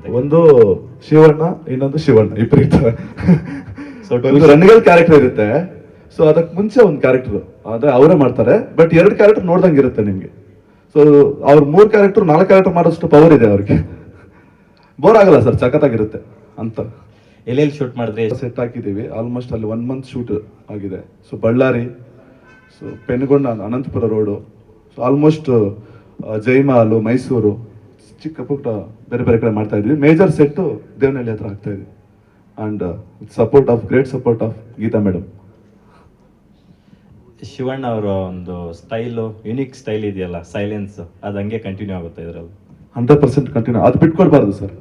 ಅಂತ ಒಂದು ಶಿವಣ್ಣ ಇನ್ನೊಂದು ಶಿವಣ್ಣ ಇಬ್ಬರು ಇರ್ತಾರೆ. ಸೊ ಒಂದು ರಣಗಲ್ ಕ್ಯಾರೆಕ್ಟರ್ ಇರುತ್ತೆ. ಸೊ ಅದಕ್ಕೆ ಮುಂಚೆ ಒಂದು ಕ್ಯಾರೆಕ್ಟರ್ ಅದೇ ಅವರೇ ಮಾಡ್ತಾರೆ. ಬಟ್ ಎರಡು ಕ್ಯಾರೆಕ್ಟರ್ ನೋಡ್ದಂಗೆ ಇರುತ್ತೆ ನಿಮಗೆ. ಸೊ ಅವ್ರ ಮೂರು ಕ್ಯಾರೆಕ್ಟರ್ ನಾಲ್ಕು ಕ್ಯಾರೆಕ್ಟರ್ ಮಾಡೋಷ್ಟು ಪವರ್ ಇದೆ ಅವ್ರಿಗೆ. ಬೋರ್ ಆಗಲ್ಲ ಸರ್ ಸಖತ್ತಾಗಿರುತ್ತೆ ಅಂತ. ಎಲ್ಲೆಲ್ಲಿ ಶೂಟ್ ಮಾಡಿದ್ರೆ? ಸೆಟ್ ಹಾಕಿದ್ದೀವಿ. ಆಲ್ಮೋಸ್ಟ್ ಅಲ್ಲಿ ಒನ್ ಮಂತ್ ಶೂಟ್ ಆಗಿದೆ. So Ballari so Pengonda Anantapura road so almost ಜೈಮಾಲು Mysuru ಚಿಕ್ಕ ಪುಟ್ಟ ಬೇರೆ ಬೇರೆ ಕಡೆ ಮಾಡ್ತಾ ಇದ್ವಿ ಮೇಜರ್ ಸೆಟ್ಟು ದೇವನಹಳ್ಳಿ ಹತ್ರ ಆಗ್ತಾ ಇದೆ. And support of great support of Geetha madam Shivanna ಅವರ ಒಂದು ಸ್ಟೈಲು ಯುನಿಕ್ ಸ್ಟೈಲ್ ಇದೆಯಲ್ಲ ಸೈಲೆನ್ಸ್ ಅದು ಹಂಗೆ ಕಂಟಿನ್ಯೂ ಆಗುತ್ತೆ ಇದರಲ್ಲಿ. ಹಂಡ್ರೆಡ್ ಪರ್ಸೆಂಟ್ ಕಂಟಿನ್ಯೂ ಅದು ಬಿಟ್ಕೊಡ್ಬಾರ್ದು ಸರ್.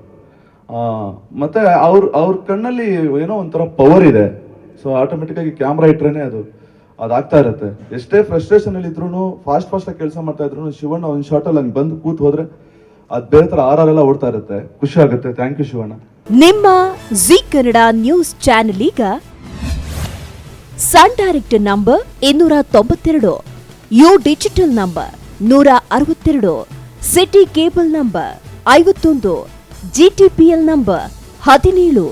ಮತ್ತೆ ಅವ್ರ ಅವ್ರ ಕಣ್ಣಲ್ಲಿ ಏನೋ ಒಂಥರ ಪವರ್ ಇದೆ. ಸೊ ಆಟೋಮೆಟಿಕ್ಕಾಗಿ ಕ್ಯಾಮ್ರಾ ಇಟ್ರೇನೆ ಅದು ಅದಾಗ್ತಾ ಇರುತ್ತೆ. ಎಷ್ಟೇ ಫ್ರಸ್ಟ್ರೇಷನ್ ಅಲ್ಲಿ ಇದ್ರು ಫಾಸ್ಟ್ ಫಾಸ್ಟ್ ಆಗಿ ಕೆಲಸ ಮಾಡ್ತಾ ಇದ್ರು ಶಿವಣ್ಣ ಒಂದು ಶಾರ್ಟಲ್ಲಿ ಹಂಗೆ ಬಂದು ಕೂತ್ ಹೋದ್ರೆ ಬೇರೆ ಥರ ಆರ್ ಆರ್ ಎಲ್ಲ ಓಡ್ತಾ ಇರುತ್ತೆ. ಖುಷಿ ಆಗುತ್ತೆ. Thank you Shivanna. ನಿಮ್ಮ ಜಿ ಕನ್ನಡ ನ್ಯೂಸ್ ಚಾನೆಲ್ ಈಗ ಸನ್ ಡೈರೆಕ್ಟ್ ನಂಬರ್ ಇನ್ನೂರ ತೊಂಬತ್ತೆರಡು, ಯು ಡಿಜಿಟಲ್ ನಂಬರ್ ನೂರ ಅರವತ್ತೆರಡು, ಸಿಟಿ ಕೇಬಲ್ ನಂಬರ್ ಐವತ್ತೊಂದು, ಜಿಟಿಪಿಎಲ್ ನಂಬರ್ ಹದಿನೇಳು,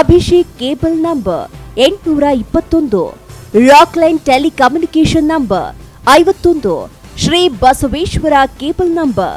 ಅಭಿಷೇಕ್ ಕೇಬಲ್ ನಂಬರ್ ಎಂಟುನೂರ ಇಪ್ಪತ್ತೊಂದು ರಾಕ್ಲೈನ್ ಟೆಲಿಕಮ್ಯುನಿಕೇಶನ್ ನಂಬರ್ ಐವತ್ತೊಂದು, ಶ್ರೀ ಬಸವೇಶ್ವರ ಕೇಬಲ್ ನಂಬರ್